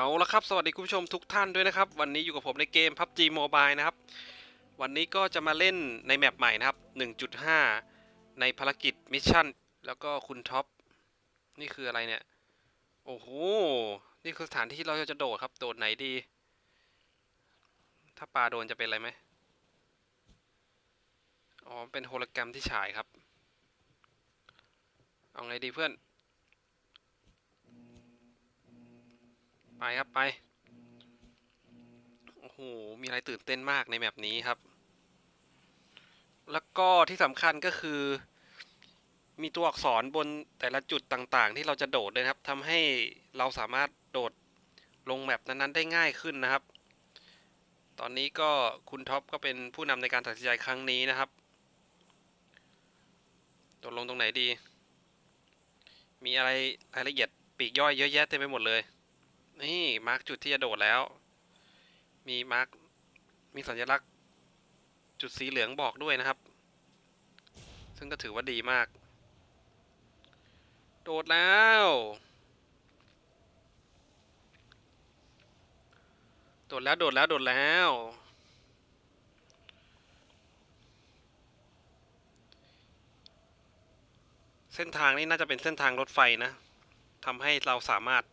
เอาละครับ สวัสดีคุณผู้ชมทุกท่านด้วยนะครับ วันนี้อยู่กับผมในเกม PUBG Mobile นะครับ วันนี้ก็จะมาเล่นในแมปใหม่นะครับ 1.5 ในภารกิจมิชชั่น แล้วก็คุณท็อป นี่คืออะไรเนี่ย โอ้โห นี่คือสถานที่เราจะโดดครับ โดดไหนดี ถ้าปลาโดนจะเป็นอะไรไหมอ๋อ เป็นโฮโลแกรมที่ฉายครับ เอาไงดีเพื่อน ไปครับไป โอ้โห มีอะไรตื่นเต้นมากในแมปนี้ครับ แล้วก็ที่สำคัญก็คือ มีตัวอักษรบนแต่ละจุดต่างๆ ที่เราจะโดดเลยครับทำให้เราสามารถโดดลงแมปนั้นๆ ได้ง่ายขึ้นนะครับ ตอนนี้ก็คุณท็อปก็เป็นผู้นำในการตัดสินใจครั้งนี้นะครับโดดลงตรงไหนดี มีอะไรรายละเอียดปีกย่อยเยอะแยะเต็มไปหมดเลย นี่มาร์กจุดที่จะโดดแล้ว มีมาร์กมีสัญลักษณ์จุดสีเหลืองบอกด้วยนะครับ ซึ่งก็ถือว่าดีมาก โดดแล้วโดดแล้วโดดแล้วโดดแล้ว เส้นทางนี้น่าจะเป็นเส้นทางรถไฟนะทำให้เราสามารถ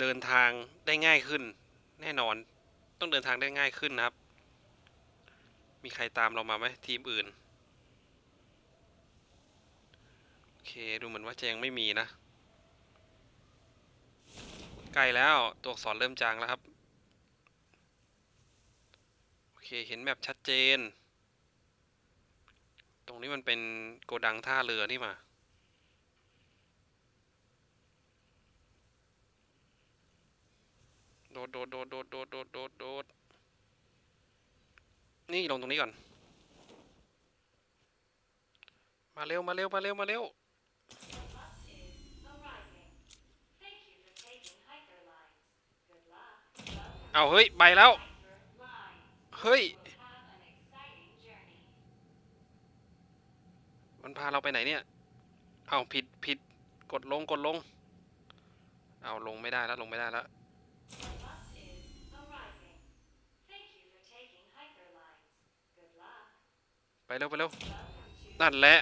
เดินทางได้ง่ายขึ้น แน่นอนต้องเดินทางได้ง่ายขึ้นนะครับ มีใครตามเรามาไหมทีมอื่น โอเค ดูเหมือนว่าจะยังไม่มีนะ ใกล้แล้วตัวอักษรเริ่มจางแล้วครับ โอเค เห็นแบบชัดเจน ตรงนี้มันเป็นโกดังท่าเรือนี่มา โดดโดดโดดโดดโดดโดดโดดโดดนี่ลงตรงนี้ก่อน มาเร็ว มาเร็ว มาเร็ว มาเร็ว เอาเฮ้ย ไปแล้ว เฮ้ย มันพาเราไปไหนเนี่ย เอาผิดผิด กดลง กดลง เอาลงไม่ได้แล้ว ลงไม่ได้แล้ว ไป เร็วไปเร็วนั่นแหละ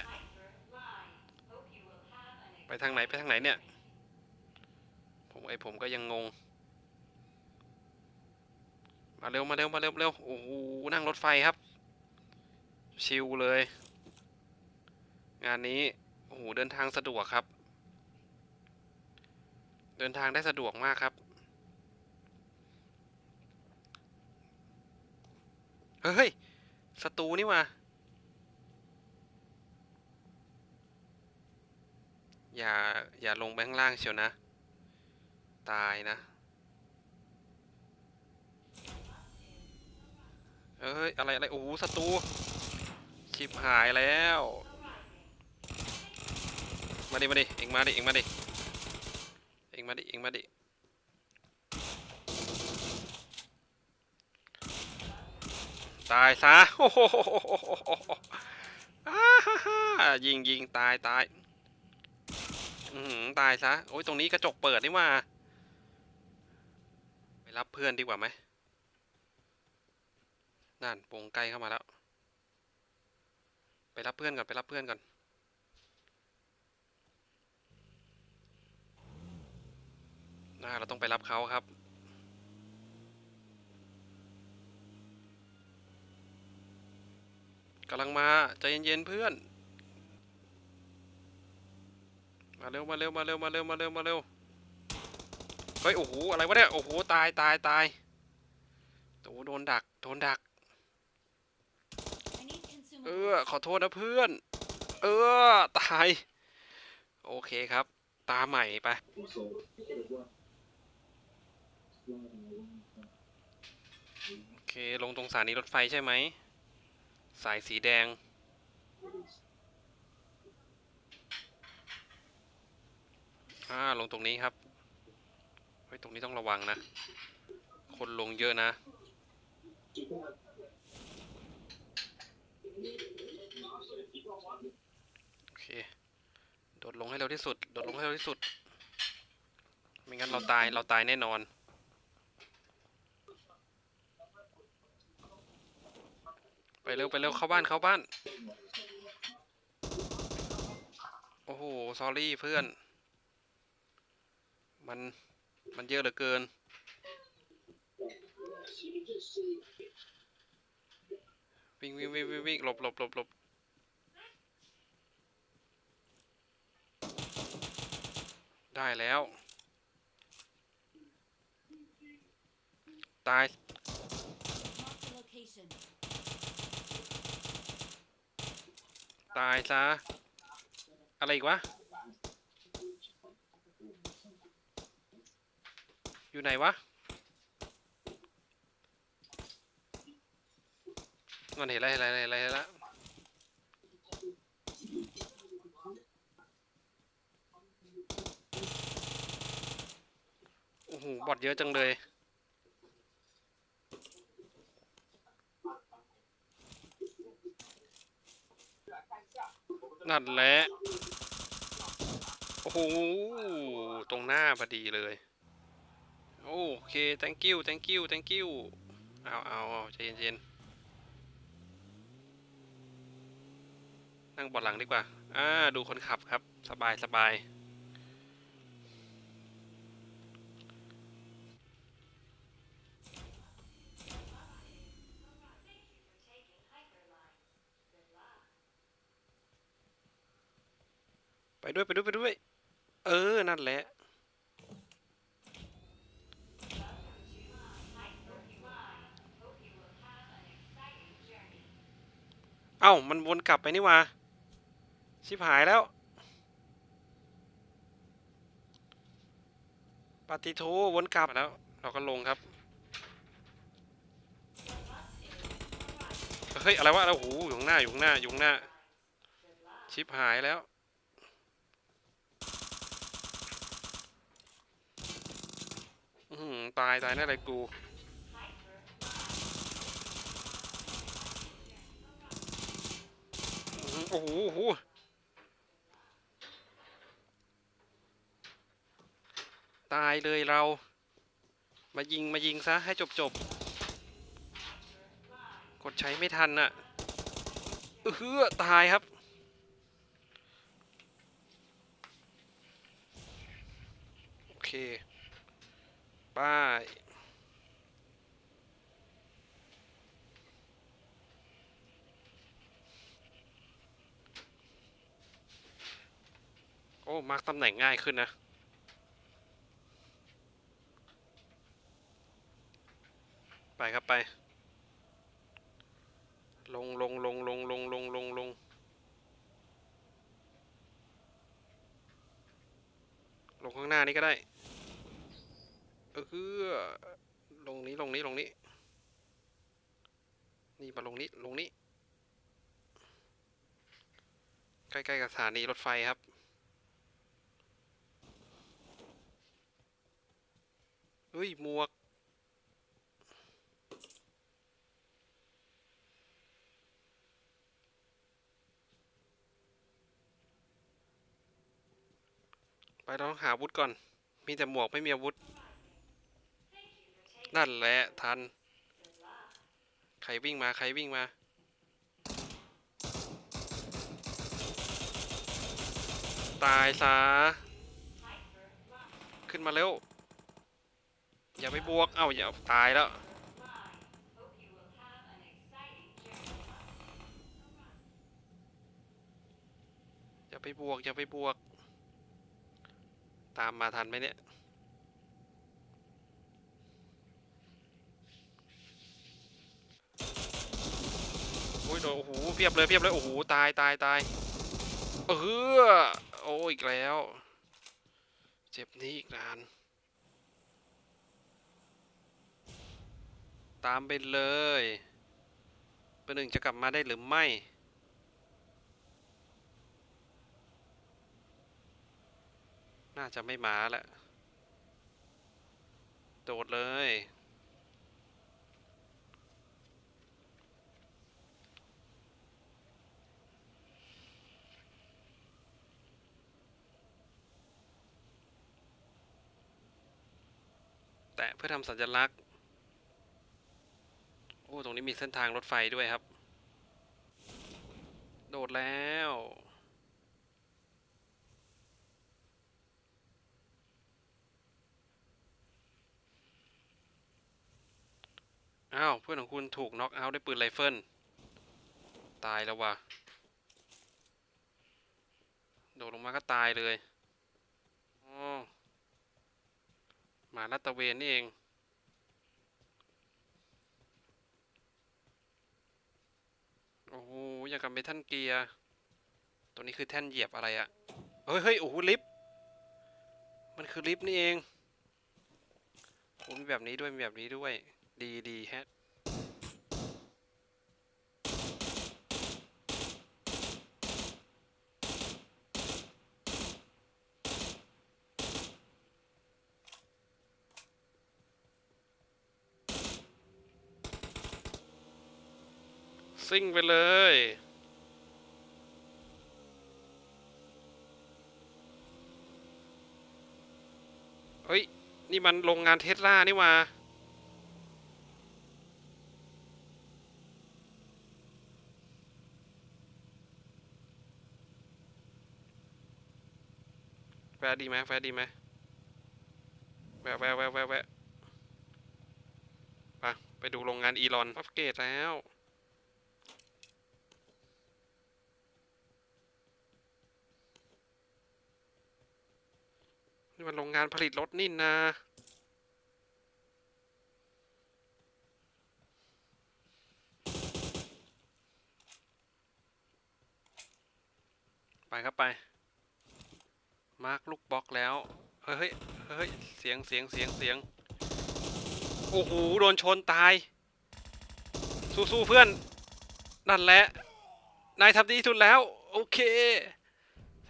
ไปทางไหนไปทางไหนเนี่ย ผมไอผมก็ยังงง มาเร็วมาเร็วมาเร็วเร็วโอ้โหนั่งรถไฟครับ ชิลเลย งานนี้โอ้โหเดินทางสะดวกครับ เดินทางได้สะดวกมากครับเฮ้ย ศัตรูนี่มา อย่า อย่าลงไปข้างล่างเชียวนะ ตายนะ เอ้ย อะไร อะไร โอ้โหศัตรูชิบหายแล้ว มาดิ มาดิ เอ็งมาดิ เอ็งมาดิ เอ็งมาดิ เอ็งมาดิตายซะโอ้โหอ้าฮ่าฮ่ายิงยิงตายตาย ตายซะ โอ้ยตรงนี้กระจกเปิดนี่ว่า ไปรับเพื่อนดีกว่าไหมนั่นวงใกลเข้ามาแล้ว ไปรับเพื่อนก่อน ไปรับเพื่อนก่อน น่าเราต้องไปรับเขาครับกำลังมา ใจเย็นๆเพื่อน มาเร็วมาเร็วมาเร็วมาเร็วมาเร็วมาเร็วเฮ้ยโอ้โหอะไรวะเนี่ยโอ้โหตายตายตายโอ้โหโดนดักโดนดัก เออขอโทษนะเพื่อน เออตาย โอเคครับ ตาใหม่ไปโอเคลงตรงสถานีรถไฟใช่ไหม สายสีแดง อ่าลงตรงนี้ครับไฮ้ตรงนี้ต้องระวังนะ คนลงเยอะนะ โอเค โดดลงให้เร็วที่สุด โดดลงให้เร็วที่สุด ไม่งั้นเราตาย เราตายแน่นอนไปเร็วไปเร็วเข้าบ้านเข้าบ้าน โอ้โห ซอรี่เพื่อน มัน มันเยอะเหลือเกิน วิ่งวิ่งวิ่งวิ่งวิ่งหลบหลบหลบหลบได้แล้ว ตาย ตายซะ อะไรอีกวะ อยู่ไหนวะ มันเห็นอะไรเห็นอะไรเห็นอะไรเห็นแล้วโอ้โห บอดเยอะจังเลย นั่นแหละ โอ้โห ตรงหน้าพอดีเลย โอเค thank you thank you thank you เอาเอาเอาใจเย็นๆนั่งบอดหลังดีกว่า อ่า ดูคนขับครับ สบายสบายไปด้วยไปด้วยไปด้วย เออ นั่นแหละ เอ้า มันวนกลับไปนี่ว่าชิบหายแล้วปฏิโทวนกลับแล้ว เราก็ลงครับ เฮ้ย อะไรวะแล้วโอ้โหอยู่ข้างหน้า อยู่ข้างหน้า อยู่ข้างหน้า ชิบหายแล้วอื้อหือตาย ตายแน่เลยกู อื้อหือ โอ้โหโหตายเลยเรา มายิงมายิงซะให้จบจบ กดใช้ไม่ทันน่ะเออหือตายครับ โอเค ป้าย อ้มาร์กตำแหน่งง่ายขึ้นนะ ไปครับไป ลงลงลงลงลงลงลงลงลงข้างหน้านี้ก็ได้เออคือลงนี้ลงนี้ลงนี้ นี่มาลงนี้ลงนี้ ใกล้ๆกับสถานีรถไฟครับ เฮ้ย หมวก ไปเราต้องหาอาวุธก่อน มีแต่หมวกไม่มีอาวุธ นั่นแหละ ทัน ใครวิ่งมา ใครวิ่งมาตายซะ ขึ้นมาเร็ว อย่าไปบวก เอ้าอย่าตายแล้ว อย่าไปบวก อย่าไปบวก ตามมาทันไหมเนี่ยโอ้ยโดนโอ้โหเพียบเลยเพียบเลย โอ้โห ตายตายตายเออโอ้อีกแล้ว เจ็บนี้อีกนาน ตามไปเลยเบอร์หนึ่งจะกลับมาได้หรือไม่ น่าจะไม่มาแหละ โดดเลย แตะเพื่อทำสัญลักษณ์ อ้ตรงนี้มีเส้นทางรถไฟด้วยครับ โดดแล้วอ้าวเพื่อนของคุณถูกน็อกเอาท์ด้วยปืนไรเฟิลตายแล้วว่ะโดดลงมาก็ตายเลยอ๋อมาลาดตะเวนนี่เอง โอ้โหอย่างกับเมทัลเกียร์ตัวนี้คือแท่นเหยียบอะไรอะเฮ้ยเฮ้ยโอ้โหลิฟต์มันคือลิฟต์นี่เองโอ้มีแบบนี้ด้วยมีแบบนี้ด้วย ดีดีแฮะ ซิ่งไปเลย เฮ้ย นี่มันโรงงานเทสลานี่ว่าแวะดีไหมแวะดีไหมแวะแวะแวะแวะแวะไปไปดูโรงงานอีลอนอัปเกรดแล้ว นี่มันโรงงานผลิตรถนี่นาไปครับไป มาร์กลูกบล็อกแล้วเฮ้ยเฮ้ย เฮ้ย เสียงเสียงเสียงเสียง โอ้โห โดนชนตาย สู้ๆเพื่อน นั่นแหละ นายทำดีที่สุดแล้ว โอเค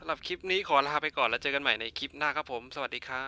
สำหรับคลิปนี้ขอลาไปก่อนแล้วเจอกันใหม่ในคลิปหน้าครับผม สวัสดีครับ